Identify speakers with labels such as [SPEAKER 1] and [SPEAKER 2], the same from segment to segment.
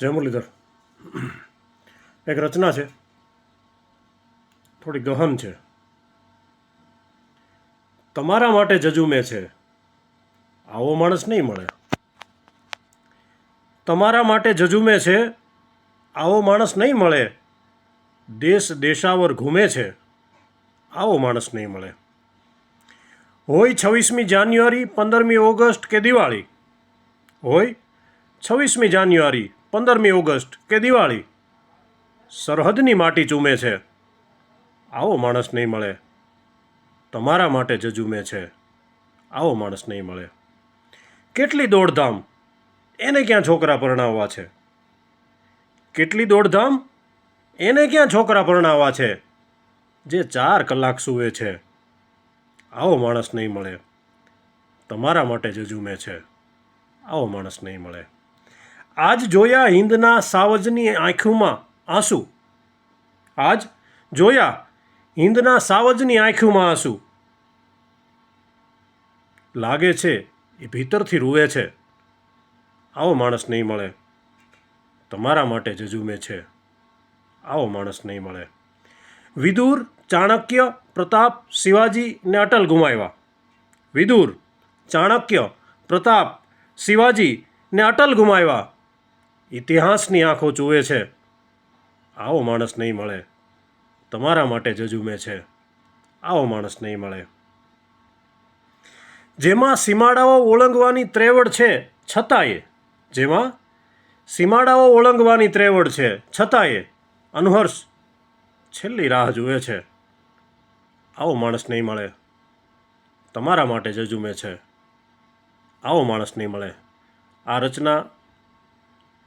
[SPEAKER 1] જય એક રચના છે. થોડી ગહન છે. તમારા માટે જજુમે છે. આવો માણસ નહીં મળે. તમારા માટે જજુમે છે. આવો માણસ નહીં મળે. દેશ દેશાવર ઘૂમે છે. આવો માણસ નહીં મળે. હોય છવ્વીસમી જાન્યુઆરી, પંદરમી ઓગસ્ટ કે દિવાળી. હોય છવ્વીસમી જાન્યુઆરી પંદરમી ઓગસ્ટ કે દિવાળી? સરહદની માટી ચૂમે છે. આવો માણસ નહીં મળે. તમારા માટે જજુમે છે. આવો માણસ નહીં મળે. કેટલી દોડધામ? એને ક્યાં છોકરા પરણાવવા છે? કેટલી દોડધામ? એને ક્યાં છોકરા પરણાવવા છે? જે ચાર કલાક સૂવે છે. આવો માણસ નહીં મળે. તમારા માટે જજુમે છે. આવો માણસ નહીં મળે. આજ જોયા હિંદના સાવજની આંખોમાં આંસુ. આજ જોયા હિંદના સાવજની આંખોમાં આંસુ. લાગે છે એ ભીતરથી રૂવે છે. આવો માણસ નહીં મળે. તમારા માટે જજુમે છે. આવો માણસ નહીં મળે. વિદુર ચાણક્ય પ્રતાપ શિવાજી ને અટલ ગુમાવ્યા. વિદુર ચાણક્ય પ્રતાપ શિવાજી ને અટલ ગુમાવ્યા. ઇતિહાસની આંખો ચૂવે છે. આવો માણસ નહીં મળે. તમારા માટે જજુમે છે. આવો માણસ નહીં મળે. જેમાં સીમાડાઓ ઓળંગવાની ત્રેવડ છે, છતાંય. જેમાં સીમાડાઓ ઓળંગવાની ત્રેવડ છે, છતાંય. અનહર્ષ છેલ્લી રાહ જુએ છે. આવો માણસ નહીં મળે. તમારા માટે જજુમે છે. આવો માણસ નહીં મળે. આ રચના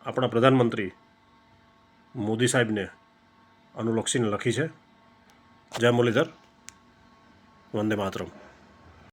[SPEAKER 1] આપણા પ્રધાનમંત્રી મોદી સાહેબને અનુલક્ષીને લખી છે. જય મુરલીધર. વંદે માતરમ.